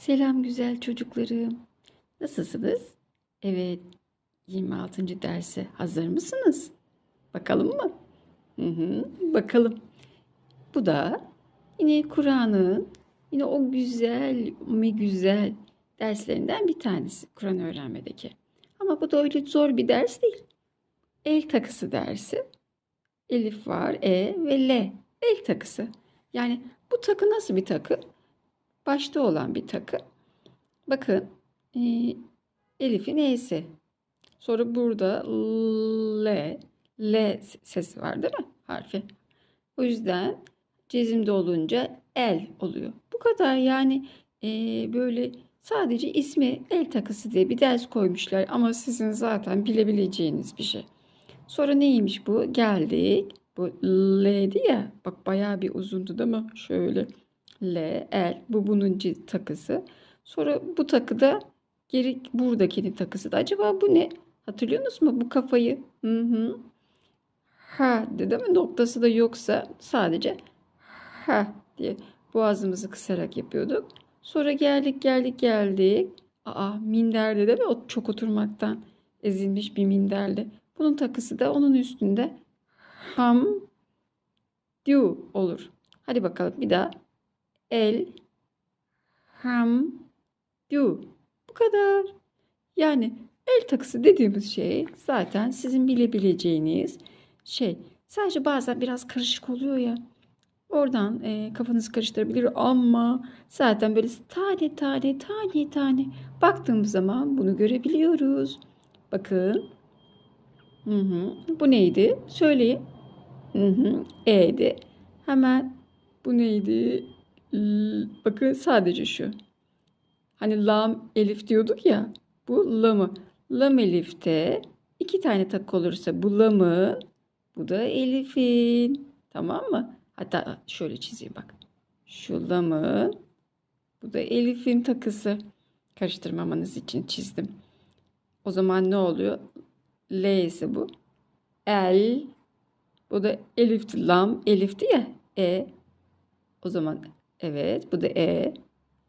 Selam güzel çocuklarım. Nasılsınız? Evet, 26. derse hazır mısınız? Bakalım mı? Hı hı, bakalım. Bu da yine Kur'an'ın yine o güzel mi güzel derslerinden bir tanesi Kur'an öğrenmedeki. Ama bu da öyle zor bir ders değil. El takısı dersi. Elif var, E ve L. El takısı. Yani bu takı nasıl bir takı? Başta olan bir takı. Bakın e, Elif'in E'si. Sonra burada L, L sesi var değil mi? Harfi. O yüzden cezimde olunca el oluyor. Bu kadar yani e, böyle sadece ismi el takısı diye bir ders koymuşlar ama sizin zaten bilebileceğiniz bir şey. Sonra neymiş bu? Geldik. Bu L'di ya. Bak bayağı bir uzundu değil mi? Şöyle. L, L. Bu bunun ci- takısı. Sonra bu takı da geri buradakinin takısı da. Acaba bu ne? Hatırlıyorsunuz mu bu kafayı? Hı hı. Ha de değil mi? Noktası da yoksa sadece ha diye boğazımızı kısarak yapıyorduk. Sonra geldik geldik geldik. Aa minderde değil mi? O çok oturmaktan ezilmiş bir minderle. Bunun takısı da onun üstünde ham diu olur. Hadi bakalım bir daha. El ham diu. Bu kadar. Yani el takısı dediğimiz şey zaten sizin bilebileceğiniz şey. Sadece bazen biraz karışık oluyor ya. Oradan e, kafanızı karıştırabilir ama zaten böyle tane tane tane tane baktığımız zaman bunu görebiliyoruz. Bakın. Hı hı. Bu neydi? Söyleyin. Hı hı. E'di. Hemen bu neydi? Bakın sadece şu. Hani lam elif diyorduk ya. Bu lamı. Lam elifte iki tane takı olursa bu lamı, bu da elifin. Tamam mı? Hatta şöyle çizeyim bak. Şu lamın, bu da elifin takısı. Karıştırmamanız için çizdim. O zaman ne oluyor? L ise bu. El. Bu da elifti. Lam elifti ya. E. O zaman evet bu da E.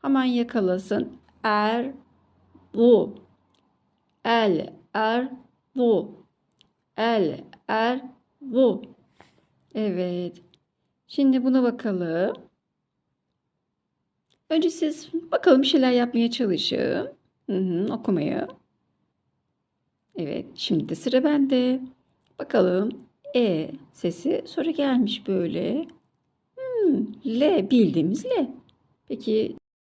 Hemen yakalasın. Er. Bu. El. Er. Bu. El. Er. Bu. Evet. Şimdi buna bakalım. Önce siz bakalım bir şeyler yapmaya çalışın. Hı hı, okumaya. Evet, şimdi de sıra bende. Bakalım. E sesi sonra gelmiş böyle. L bildiğimiz L. Peki